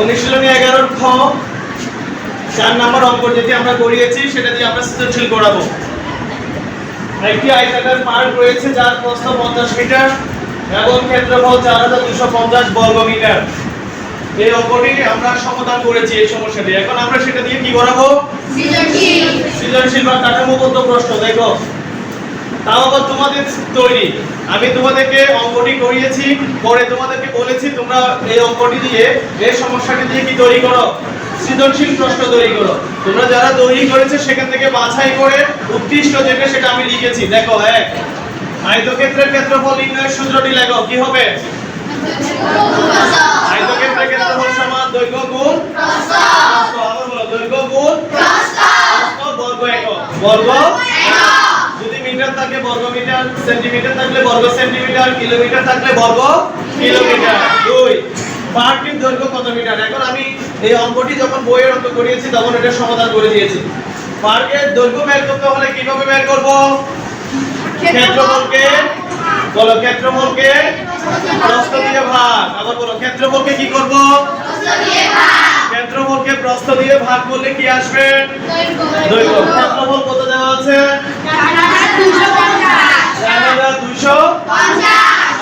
অনুশীলনী এগারোর খ। চার নম্বর অঙ্ক যেটি আমরা করিয়েছি সেটা দিয়ে আমরা সৃজনশীল করাবো। একটি আয়তাকার পার্ক রয়েছে যার প্রস্থ পঞ্চাশ মিটার এবং ক্ষেত্রফল চার হাজার দুশো পঞ্চাশ বর্গ মিটার। এই অঙ্কটি আমরা সমাধান করেছি এই সমস্যাটি। এখন আমরা সেটা দিয়ে কি করাবো? সৃজনশীল। বা কাঠামোগত প্রশ্ন দেখো। তাও আবার তোমাদের তৈরি। আমি তোমাদেরকে অঙ্কটি করিয়েছি, পরে তোমাদেরকে বলেছি তোমরা এই অঙ্কটি দিয়ে এই সমস্যাটি দিয়ে কি তৈরি করো? সৃজনশীল প্রশ্ন তৈরি করো। তোমরা যারা তৈরি করেছে সেখান থেকে বাছাই করে উৎকৃষ্ট যেটা সেটা আমি লিখেছি। দেখো, এক। আয়তক্ষেত্রের ক্ষেত্রফল নির্ণয়ের সূত্রটি লেখো, কি হবে? আয়তক্ষেত্রের ক্ষেত্রফল সমান দৈর্ঘ্য গুণ আবার বলো দৈর্ঘ্য গুণ বর্গ একক। বর্গ থাকে বর্গ মিটার সেন্টিমিটার থাকলে বর্গ সেন্টিমিটার কিলোমিটার থাকলে বর্গ কিলোমিটার। দুই পার্কটির দৈর্ঘ্য কত মিটার? এখন আমি এই অঙ্কটি যখন বইয়ের অঙ্ক করিয়েছি তখন এটা সমাধান করে দিয়েছি। পার্কের দৈর্ঘ্য বের করতে হলে কীভাবে বের করব? ক্ষেত্রফলকে বলো ক্ষেত্রফলকে প্রস্থ দিয়ে ভাগ। আবার বলো ক্ষেত্রফলকে কি করব? ক্ষেত্রফলকে প্রস্থ দিয়ে ভাগ করলে কি আসবে? দৈর্ঘ্য। ক্ষেত্রফল কত দেওয়া আছে চার হাজার দুইশো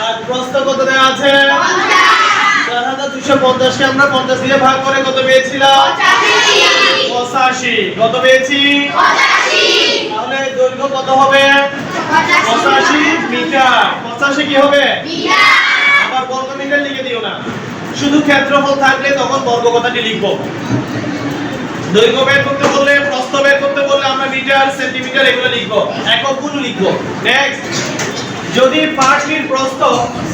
আর প্রস্থ কত দেওয়া আছে? চার হাজার পঞ্চাশকে আমরা পঞ্চাশ দিয়ে ভাগ করে কত পেয়েছিলাম? পঁচাশি। কত পেয়েছি? পঁচাশি মিটার। পঁচাশি কি হবে? বর্গ মিটার লিখে দিও না। শুধু ক্ষেত্রফল থাকলে তখন বর্গ কথাটি লিখব। দৈর্ঘ্য বের করতে বললে, প্রস্থ বের করতে বললে আমরা মিটার, সেন্টিমিটার এগুলো লিখব। একক গুণ লিখব। নেক্সট যদি পার্টটির প্রস্থ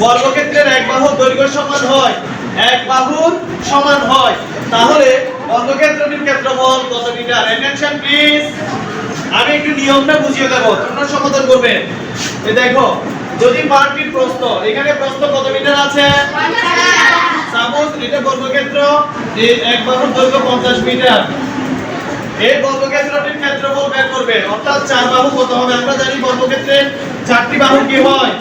বর্গক্ষেত্রের এক বাহুর দৈর্ঘ্য সমান হয়, এক বাহুর সমান হয়, তাহলে বর্গক্ষেত্রটির ক্ষেত্রফল কত মিটার? অ্যাটেনশন প্লিজ আমি একটু নিয়মটা বুঝিয়ে দেবো, তোমরা সমাধান করবে। এই দেখো, যদি পার্টটির প্রস্থ, এখানে প্রস্থ কত মিটার আছে? সাপোজ এটা বর্গক্ষেত্র এই এক বাহুর দৈর্ঘ্য 50 মিটার। এই বর্গক্ষেত্রটির ক্ষেত্রফল বের করবে, অর্থাৎ চার বাহু কত হবে আমরা জানি বর্গক্ষেত্রে চারটি বাহু কি হয়?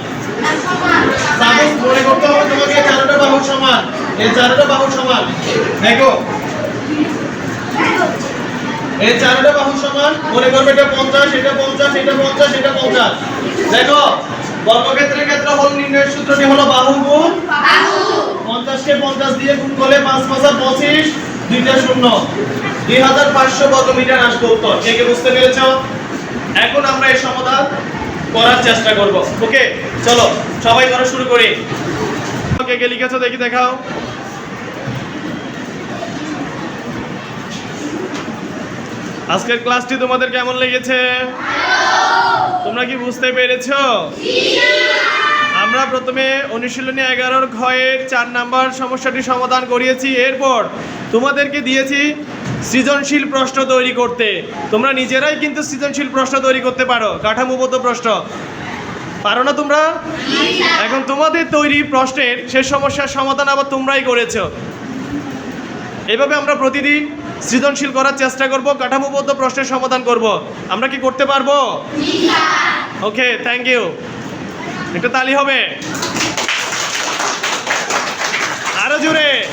সাপোজ মনে করতে হবে তোমাকে চারটা বাহু সমান। এই চারটা বাহু সমান। দেখো। এই চারটা বাহু সমান, মনে করবে এটা 50 এটা 50 এটা 50 এটা 50 দেখো, বর্গক্ষেত্রের ক্ষেত্রফল নির্ণয়ের সূত্রটি হলো বাহু গুণ পঞ্চাশ দিয়ে গুণ করলে পাঁচ পাঁচা পঁচিশ, দুইটা শূন্য। দুই হাজার পাঁচশো বর্গ মিটার আসবে উত্তর। কে কে বুঝতে পেরেছ? এখন আমরা এই সমাধান করার চেষ্টা করব। ওকে, চলো, সবাই করা শুরু করি। ওকে, কে লিখেছো দেখি দেখাও। আজকের ক্লাসটি তোমাদের কেমন লেগেছে? তোমরা কি বুঝতে পেরেছ? আমরা প্রথমে অনুশীলনী এগারোর ঘয়ের চার নাম্বার সমস্যাটি সমাধান করিয়েছি। এরপর তোমাদেরকে দিয়েছি সৃজনশীল প্রশ্ন তৈরি করতে। তোমরা নিজেরাই কিন্তু সৃজনশীল প্রশ্ন তৈরি করতে পারো। কাঠামোগত প্রশ্ন। পারো না তোমরা? এখন তোমাদের তৈরি প্রশ্নের সে সমস্যার সমাধান আবার তোমরাই করেছ। এভাবে আমরা প্রতিদিন সৃজনশীল করার চেষ্টা করব, কাঠামোবদ্ধ প্রশ্নের সমাধান করব। আমরা কি করতে পারব? ওকে থ্যাংক ইউ একটা তালি হবে। আরও জোরে।